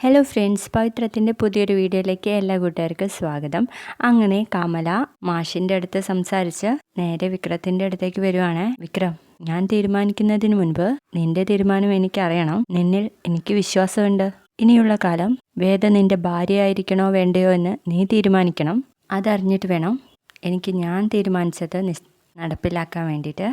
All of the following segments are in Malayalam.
ഹലോ ഫ്രണ്ട്സ് പവിത്രത്തിന്റെ പുതിയൊരു വീഡിയോയിലേക്ക് എല്ലാ കൂട്ടുകാർക്കും സ്വാഗതം. അങ്ങനെ കമല മാഷിന്റെ അടുത്ത് സംസാരിച്ച് നേരെ വിക്രത്തിന്റെ അടുത്തേക്ക് വരുവാണ്. വിക്രം ഞാൻ തീരുമാനിക്കുന്നതിന് മുൻപ് നിന്റെ തീരുമാനം എനിക്കറിയണം. നിന്നിൽ എനിക്ക് വിശ്വാസമുണ്ട്. ഇനിയുള്ള കാലം വേദ നിന്റെ ഭാര്യയായിരിക്കണോ വേണ്ടയോ എന്ന് നീ തീരുമാനിക്കണം. അതറിഞ്ഞിട്ട് വേണം എനിക്ക് ഞാൻ തീരുമാനിച്ചത് നടപ്പിലാക്കാൻ വേണ്ടിയിട്ട്.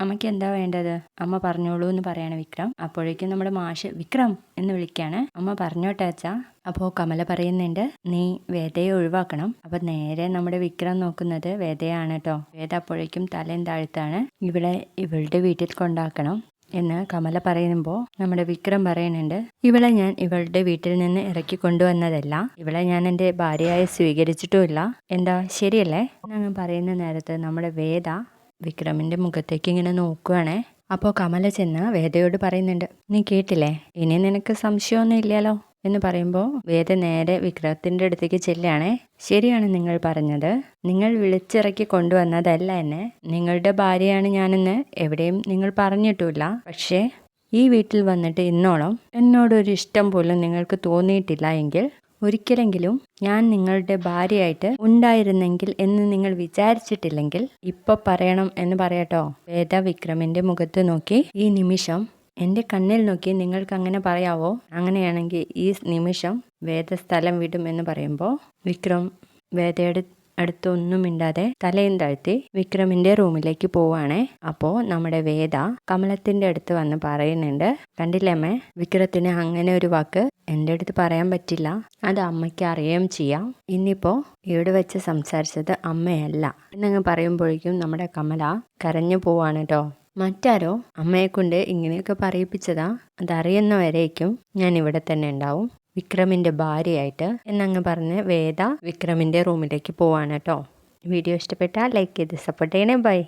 അമ്മയ്ക്ക് എന്താ വേണ്ടത്? അമ്മ പറഞ്ഞോളൂ എന്ന് പറയാണ് വിക്രം. അപ്പോഴേക്കും നമ്മുടെ മാഷ് വിക്രം എന്ന് വിളിക്കാണ്. അമ്മ പറഞ്ഞോട്ടെ അച്ഛാ. അപ്പോൾ കമല പറയുന്നുണ്ട് നീ വേദയെ ഒഴിവാക്കണം. അപ്പോൾ നേരെ നമ്മുടെ വിക്രം നോക്കുന്നത് വേദയാണ് കേട്ടോ വേദ അപ്പോഴേക്കും തലയും താഴ്ത്താണ്. ഇവിടെ ഇവളുടെ വീട്ടിൽ കൊണ്ടാക്കണം. എന്ന് കമല പറയുമ്പോൾ നമ്മുടെ വിക്രം പറയുന്നുണ്ട് ഇവളെ ഞാൻ ഇവളുടെ വീട്ടിൽ നിന്ന് ഇറക്കി കൊണ്ടുവന്നതല്ല. ഇവളെ ഞാൻ എന്റെ ഭാര്യയായി സ്വീകരിച്ചിട്ടുമില്ല. എന്താ? ശരിയല്ലേ? എന്നങ്ങ് പറയുന്ന നേരത്ത് നമ്മുടെ വേദ വിക്രമിന്റെ മുഖത്തേക്ക് ഇങ്ങനെ നോക്കുവാണേ. അപ്പോൾ കമല ചെന്ന് വേദയോട് പറയുന്നുണ്ട് നീ കേട്ടില്ലേ? ഇനി നിനക്ക് സംശയമൊന്നും ഇല്ലല്ലോ? എന്ന് പറയുമ്പോൾ വേദ നേരെ വിക്രമത്തിന്റെ അടുത്തേക്ക് ചെല്ലുകയാണേ. ശരിയാണ് നിങ്ങൾ പറഞ്ഞത്. നിങ്ങൾ വിളിച്ചിറക്കി കൊണ്ടുവന്നതല്ല എന്നെ. നിങ്ങളുടെ ഭാര്യയാണ് ഞാനെന്ന് എവിടെയും നിങ്ങൾ പറഞ്ഞിട്ടില്ല. പക്ഷേ ഈ വീട്ടിൽ വന്നിട്ട് ഇന്നോളം എന്നോടൊരു ഇഷ്ടം പോലും നിങ്ങൾക്ക് തോന്നിയിട്ടില്ല എങ്കിൽ ഒരിക്കലെങ്കിലും ഞാൻ നിങ്ങളുടെ ഭാര്യയായിട്ട് ഉണ്ടായിരുന്നെങ്കിൽ എന്ന് നിങ്ങൾ വിചാരിച്ചിട്ടില്ലെങ്കിൽ ഇപ്പൊ പറയണം എന്ന് പറയട്ടോ. വേദ വിക്രമിന്റെ മുഖത്ത് നോക്കി. ഈ നിമിഷം എന്റെ കണ്ണിൽ നോക്കി നിങ്ങൾക്ക് അങ്ങനെ പറയാവോ? അങ്ങനെയാണെങ്കിൽ ഈ നിമിഷം വേദ സ്ഥലം വിടും എന്ന് പറയുമ്പോൾ വിക്രം വേദയുടെ അടുത്ത് ഒന്നും മിണ്ടാതെ തലയും താഴ്ത്തി വിക്രമിന്റെ റൂമിലേക്ക് പോവാണേ. അപ്പോ നമ്മുടെ വേദ കമലത്തിന്റെ അടുത്ത് വന്ന് പറയുന്നുണ്ട് കണ്ടില്ലേ അമ്മേ വിക്രത്തിന് അങ്ങനെ ഒരു വാക്ക് എന്റെ അടുത്ത് പറയാൻ പറ്റില്ല. അത് അമ്മയ്ക്ക് അറിയുകയും ചെയ്യാം. ഇന്നിപ്പോ ഇവിടെ വെച്ച് സംസാരിച്ചത് അമ്മയല്ല. എന്നങ്ങ് പറയുമ്പോഴേക്കും നമ്മുടെ കമല കരഞ്ഞു പോവാണ് കേട്ടോ മറ്റാരോ അമ്മയെ കൊണ്ട് ഇങ്ങനെയൊക്കെ പറയിപ്പിച്ചതാ. അതറിയുന്നവരേക്കും ഞാൻ ഇവിടെ തന്നെ ഉണ്ടാവും. വിക്രമിന്റെ ഭാര്യയായിട്ട്. എന്നങ്ങ് പറഞ്ഞ് വേദ വിക്രമിന്റെ റൂമിലേക്ക് പോവാണ് കേട്ടോ. വീഡിയോ ഇഷ്ടപ്പെട്ടാൽ ലൈക്ക് ചെയ്ത് സപ്പോർട്ട് ചെയ്യണേ. ബൈ